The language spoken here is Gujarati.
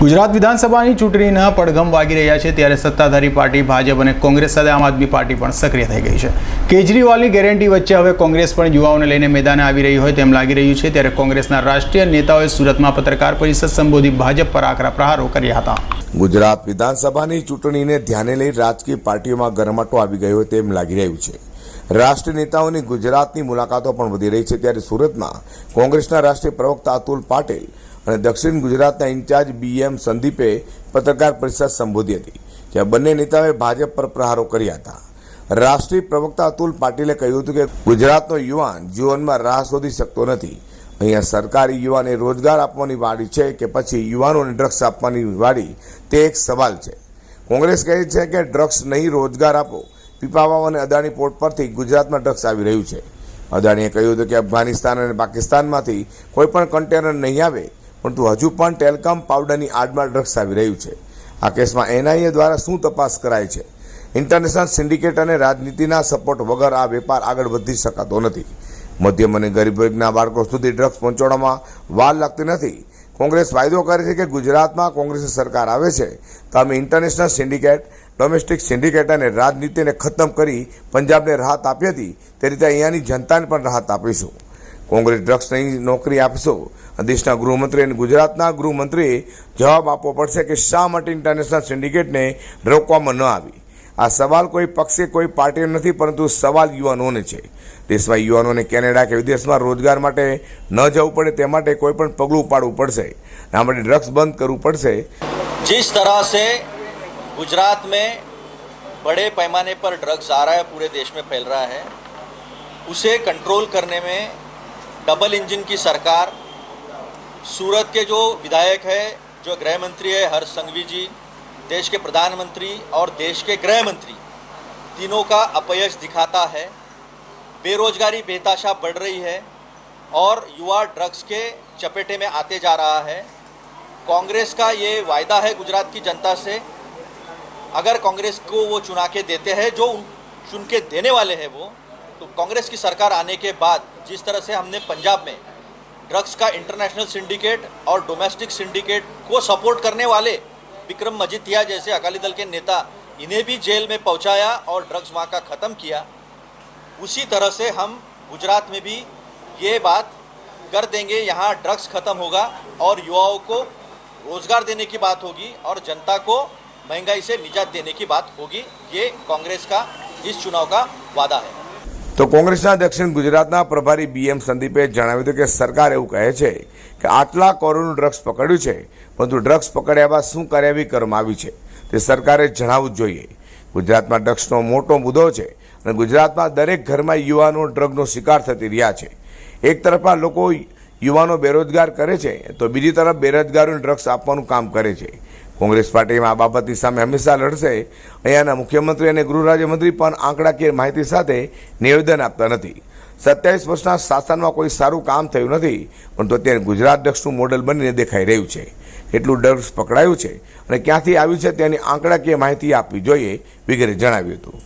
ગુજરાત વિધાનસભાની ચૂંટણીના પડઘમ વાગી રહ્યા છે ત્યારે સત્તાધારી પાર્ટી ભાજપ અને કોંગ્રેસ સાથે આમ આદમી પાર્ટી પણ સક્રિય થઈ ગઈ છે. કેજરીવાલની ગેરંટી વચ્ચે હવે કોંગ્રેસ પણ યુવાઓને લઈને મેદાને આવી રહી હોય તેમ લાગી રહ્યું છે ત્યારે કોંગ્રેસના રાષ્ટ્રીય નેતાઓએ સુરતમાં પત્રકાર પરિષદ સંબોધી ભાજપ પર આકરા પ્રહારો કર્યા હતા. ગુજરાત વિધાનસભાની ચૂંટણીને ધ્યાને લઈ રાજકીય પાર્ટીઓમાં ગરમાટો આવી ગયો તેમ લાગી રહ્યું છે. રાષ્ટ્રીય નેતાઓની ગુજરાતની મુલાકાતો પણ વધી રહી છે ત્યારે સુરતમાં કોંગ્રેસના રાષ્ટ્રીય પ્રવક્તા અતુલ પાટીલ અને દક્ષિણ ગુજરાતના ઇન્ચાર્જ બીએમ સંદીપે પત્રકાર પરિષદ સંબોધી હતી, જ્યાં બંને નેતાઓએ ભાજપ પર પ્રહારો કર્યા હતા. રાષ્ટ્રીય પ્રવક્તા અતુલ પાટીલે કહ્યું હતું કે, ગુજરાતનો યુવાન જીવનમાં રાહ શોધી શકતો નથી. અહીંયા સરકારી યુવાને રોજગાર આપવાની વાડી છે કે પછી યુવાનોને ડ્રગ્સ આપવાની વાડી, તે એક સવાલ છે. કોંગ્રેસ કહે છે કે, ડ્રગ્સ નહીં, રોજગાર આપો. પીપાવાવ અને અદાણી પોર્ટ પરથી ગુજરાતમાં ડ્રગ્સ આવી રહ્યું છે. અદાણીએ કહ્યું હતું કે, અફઘાનિસ્તાન અને પાકિસ્તાનમાંથી કોઈ પણ કન્ટેનર નહીં આવે. પરંતુ હજુ પણ ટેલકોમ પાવડરની આડમાં ડ્રગ્સ આવી રહ્યું છે. આ કેસમાં એનઆઈએ દ્વારા શું તપાસ કરાય છે? ઇન્ટરનેશનલ સિન્ડિકેટ અને રાજનીતિના સપોર્ટ વગર આ વેપાર આગળ વધી શકાતો નથી. મધ્યમ અને ગરીબ વર્ગના બાળકો સુધી ડ્રગ્સ પહોંચાડવામાં વાર લાગતી નથી. કોંગ્રેસ વાયદો કરે છે કે ગુજરાતમાં કોંગ્રેસની સરકાર આવે છે તો અમે ઇન્ટરનેશનલ સિન્ડિકેટ, ડોમેસ્ટિક સિન્ડિકેટ અને રાજનીતિને ખતમ કરી પંજાબને રાહત આપી હતી. તે રીતે અહીંયાની જનતાને પણ રાહત આપીશું. કોંગ્રેસ ડ્રગ્સની નોકરી આપશો દેશના ગૃહમંત્રી અને ગુજરાતના ગૃહમંત્રીએ જવાબ આપવો પડશે કે શા માટે ઇન્ટરનેશનલ સિન્ડિકેટને રોકવામાં ન આવી આ સવાલ કોઈ પક્ષે કોઈ પાર્ટીનો નથી પરંતુ સવાલ યુવાનોને છે દેશમાં યુવાનોને કેનેડા કે વિદેશમાં રોજગાર માટે ન જવું પડે તે માટે કોઈ પણ પગલું ઉપાડવું પડશે આ માટે ડ્રગ્સ બંધ કરવું પડશે जिस तरह से गुजरात में बड़े पैमाने पर ड्रग्स आ रहा है पूरे देश में फैल रहा है उसे कंट्रोल करने में डबल इंजन की सरकार, सूरत के जो विधायक है, जो गृह मंत्री है, हर्ष संघवी जी, देश के प्रधानमंत्री और देश के गृह मंत्री, तीनों का अपयश दिखाता है। बेरोजगारी, बेताशा बढ़ रही है और युवा ड्रग्स के चपेटे में आते जा रहा है। कांग्रेस का ये वायदा है गुजरात की जनता से, अगर कांग्रेस को वो चुना के देते हैं, जो चुन के देने वाले हैं वो तो कांग्रेस की सरकार आने के बाद जिस तरह से हमने पंजाब में ड्रग्स का इंटरनेशनल सिंडिकेट और डोमेस्टिक सिंडिकेट को सपोर्ट करने वाले विक्रम मजिथिया जैसे अकाली दल के नेता, इन्हें भी जेल में पहुँचाया और ड्रग्स वहाँ का ख़त्म किया। उसी तरह से हम गुजरात में भी ये बात कर देंगे, यहाँ ड्रग्स खत्म होगा और युवाओं को रोज़गार देने की बात होगी और जनता को महँगाई से निजात देने की बात होगी। ये कांग्रेस का इस चुनाव का वादा है। તો કોંગ્રેસના દક્ષિણ ગુજરાતના પ્રભારી બીએમ સંદીપે જણાવ્યું હતું કે સરકાર એવું કહે છે કે આટલા કરોડનું ડ્રગ્સ પકડ્યું છે, પરંતુ ડ્રગ્સ પકડ્યા બાદ શું કાર્યવાહી કરવામાં આવી છે તે સરકારે જણાવવું જોઈએ. ગુજરાતમાં ડ્રગ્સનો મોટો મુદ્દો છે અને ગુજરાતમાં દરેક ઘરમાં યુવાનો ડ્રગનો શિકાર થતી રહ્યા છે. એક તરફ આ લોકો યુવાનો બેરોજગાર કરે છે, તો બીજી તરફ બેરોજગારોને ડ્રગ્સ આપવાનું કામ કરે છે. કોંગ્રેસ પાર્ટીમાં આ બાબતની સામે હંમેશા લડશે. અહીંયાના મુખ્યમંત્રી અને ગૃહ રાજ્યમંત્રી પણ આંકડાકીય માહિતી સાથે નિવેદન આપતા નથી. સત્યાવીસ વર્ષના શાસનમાં કોઈ સારું કામ થયું નથી, પરંતુ અત્યારે ગુજરાત ડ્રગ્સનું મોડેલ બનીને દેખાઈ રહ્યું છે. એટલું ડ્રગ્સ પકડાયું છે અને ક્યાંથી આવ્યું છે તેની આંકડાકીય માહિતી આપવી જોઈએ, વગેરે જણાવ્યું હતું.